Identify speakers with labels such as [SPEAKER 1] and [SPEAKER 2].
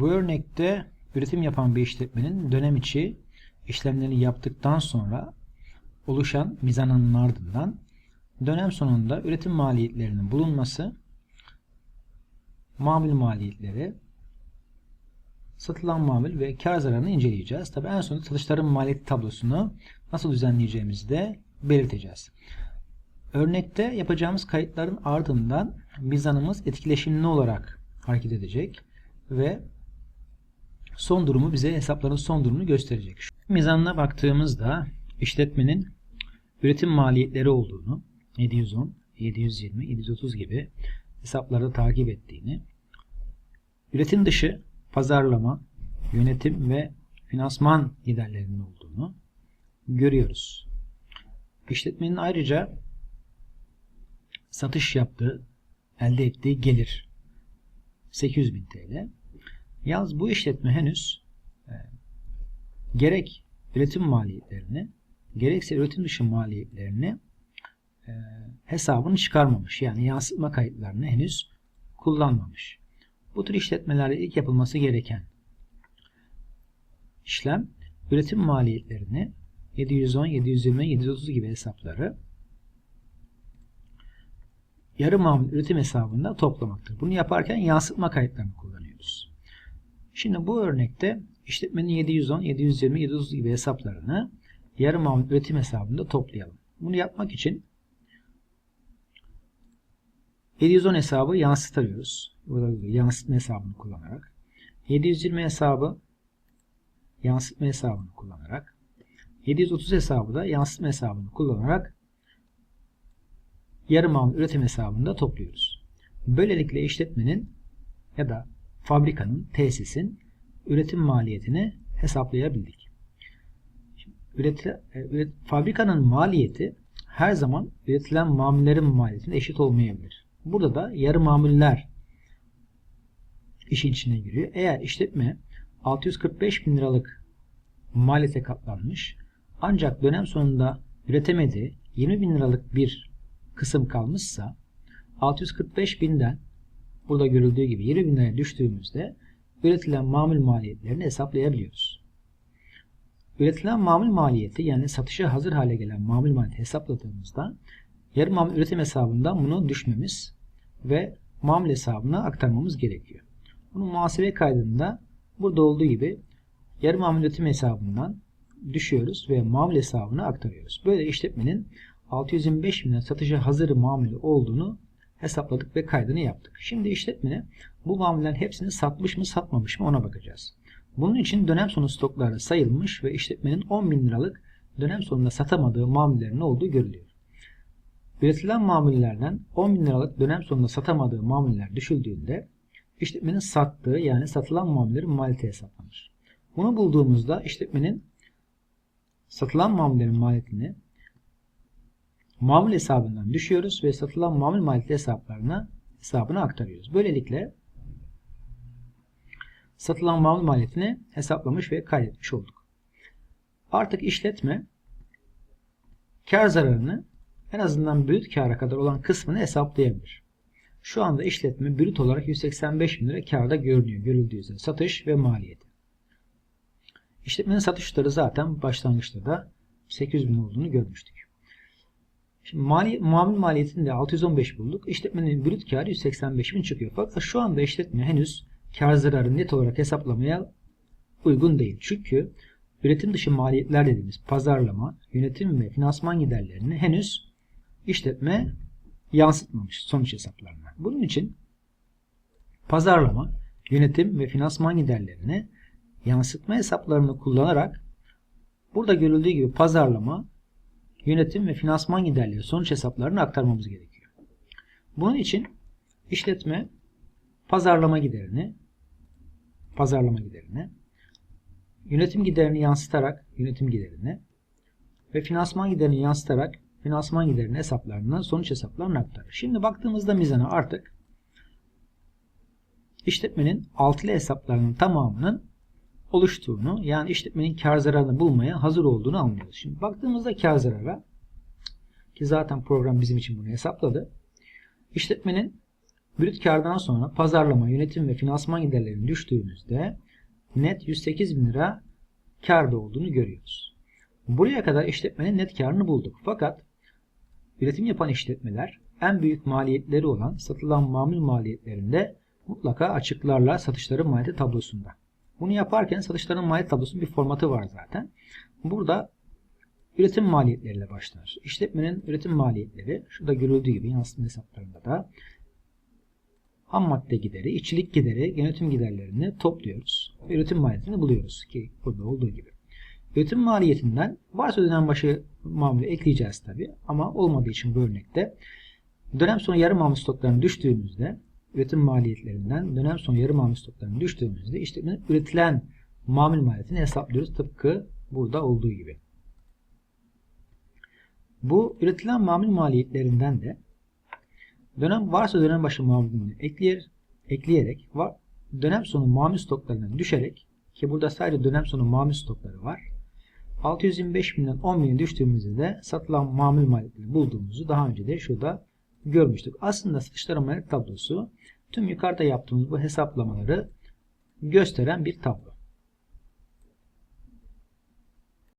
[SPEAKER 1] Bu örnekte üretim yapan bir işletmenin dönem içi işlemlerini yaptıktan sonra oluşan mizananın ardından dönem sonunda üretim maliyetlerinin bulunması, mamul maliyetleri, satılan mamul ve kar zararını inceleyeceğiz. Tabi en sonunda satışların maliyeti tablosunu nasıl düzenleyeceğimizi de belirteceğiz. Örnekte yapacağımız kayıtların ardından mizanımız etkileşimli olarak hareket edecek ve son durumu bize hesapların son durumunu gösterecek. Şu mizanına baktığımızda işletmenin üretim maliyetleri olduğunu 710, 720, 730 gibi hesaplarda takip ettiğini, üretim dışı pazarlama, yönetim ve finansman giderlerinin olduğunu görüyoruz. İşletmenin ayrıca satış yaptığı, elde ettiği gelir 800.000 TL. Yalnız bu işletme henüz e, gerek üretim maliyetlerini gerekse üretim dışı maliyetlerini e, hesabını çıkarmamış. Yani yansıtma kayıtlarını henüz kullanmamış. Bu tür işletmelerde ilk yapılması gereken işlem üretim maliyetlerini 710, 720, 730 gibi hesapları yarı mamul üretim hesabında toplamaktır. Bunu yaparken yansıtma kayıtlarını kullanıyoruz. Şimdi bu örnekte işletmenin 710, 720, 730 gibi hesaplarını yarı mamul üretim hesabında toplayalım. Bunu yapmak için 710 hesabı yansıtıyoruz. Burada yansıtma hesabını kullanarak. 720 hesabı yansıtma hesabını kullanarak. 730 hesabı da yansıtma hesabını kullanarak yarı mamul üretim hesabında topluyoruz. Böylelikle işletmenin ya da fabrikanın, tesisin üretim maliyetini hesaplayabildik. Şimdi üreti, e, üret, fabrikanın maliyeti her zaman üretilen mamullerin maliyetine eşit olmayabilir. Burada da yarı mamuller işin içine giriyor. Eğer işletme 645 bin liralık maliyete katlanmış ancak dönem sonunda üretemediği 20 bin liralık bir kısım kalmışsa 645 binden burada görüldüğü gibi 20 bin liraya düştüğümüzde üretilen mamul maliyetlerini hesaplayabiliyoruz. Üretilen mamul maliyeti yani satışa hazır hale gelen mamul maliyeti hesapladığımızda yarı mamul üretim hesabından bunu düşmemiz ve mamul hesabına aktarmamız gerekiyor. Bunu muhasebe kaydında burada olduğu gibi yarı mamul üretim hesabından düşüyoruz ve mamul hesabına aktarıyoruz. Böyle işletmenin 625 bin satışa hazır mamulü olduğunu hesapladık ve kaydını yaptık. Şimdi işletmene bu mamullerin hepsini satmış mı satmamış mı ona bakacağız. Bunun için dönem sonu stokları sayılmış ve işletmenin 10 bin liralık dönem sonunda satamadığı mamullerin olduğu görülüyor. Üretilen mamullerden 10 bin liralık dönem sonunda satamadığı mamuller düşüldüğünde işletmenin sattığı yani satılan mamullerin maliyeti hesaplanır. Bunu bulduğumuzda işletmenin satılan mamullerin maliyetini mamul hesabından düşüyoruz ve satılan mamul maliyeti hesaplarına hesabına aktarıyoruz. Böylelikle satılan mamul maliyetini hesaplamış ve kaydetmiş olduk. Artık işletme kar zararını en azından brüt kâra kadar olan kısmını hesaplayabilir. Şu anda işletme brüt olarak 185 bin lira karda görünüyor. Görüldüğü üzere satış ve maliyeti. İşletmenin satışları zaten başlangıçta da 800 bin olduğunu görmüştük. Şimdi mali, muamil maliyetini de 615 bulduk. İşletmenin brüt karı 185 bin çıkıyor. Fakat şu anda işletme henüz kar zararı net olarak hesaplamaya uygun değil. Çünkü üretim dışı maliyetler dediğimiz pazarlama, yönetim ve finansman giderlerini henüz işletme yansıtmamış sonuç hesaplarına. Bunun için pazarlama, yönetim ve finansman giderlerini yansıtma hesaplarını kullanarak burada görüldüğü gibi pazarlama, yönetim ve finansman giderleri sonuç hesaplarını aktarmamız gerekiyor. Bunun için işletme pazarlama giderini pazarlama giderini yönetim giderini yansıtarak yönetim giderini ve finansman giderini yansıtarak finansman giderinin hesaplarını sonuç hesaplarını aktarır. Şimdi baktığımızda mizana artık işletmenin altılı hesaplarının tamamının oluştuğunu yani işletmenin kar zararını bulmaya hazır olduğunu anlıyoruz. Şimdi baktığımızda kar zarara ki zaten program bizim için bunu hesapladı. İşletmenin Brüt kardan sonra pazarlama, yönetim ve finansman giderlerinin düştüğümüzde net 108 bin lira karda olduğunu görüyoruz. Buraya kadar işletmenin net karını bulduk. Fakat üretim yapan işletmeler en büyük maliyetleri olan satılan mamul maliyetlerinde mutlaka açıklarlar satışların maliyeti tablosunda. Bunu yaparken satışların maliyet tablosunun bir formatı var zaten. Burada üretim maliyetleriyle başlar. İşletmenin üretim maliyetleri şurada görüldüğü gibi yansıma hesaplarında da ham madde gideri, işçilik gideri, yönetim giderlerini topluyoruz. Üretim maliyetini buluyoruz ki burada olduğu gibi. Üretim maliyetinden varsa dönem başı mamulü ekleyeceğiz tabi ama olmadığı için bu örnekte dönem sonu yarı mamul stoklarının düştüğümüzde üretim maliyetlerinden dönem sonu yarı mamul stoklarının düştüğümüzde işletmenin üretilen mamul maliyetini hesaplıyoruz tıpkı burada olduğu gibi. Bu üretilen mamul maliyetlerinden de dönem varsa dönem başı mamulünü ekleyer, ekleyerek var, dönem sonu mamul stoklarından düşerek ki burada sadece dönem sonu mamul stokları var. 625 binden 10 bine düştüğümüzde de satılan mamul maliyetini bulduğumuzu daha önce de şurada görmüştük. Aslında satışların maliyet tablosu tüm yukarıda yaptığımız bu hesaplamaları gösteren bir tablo.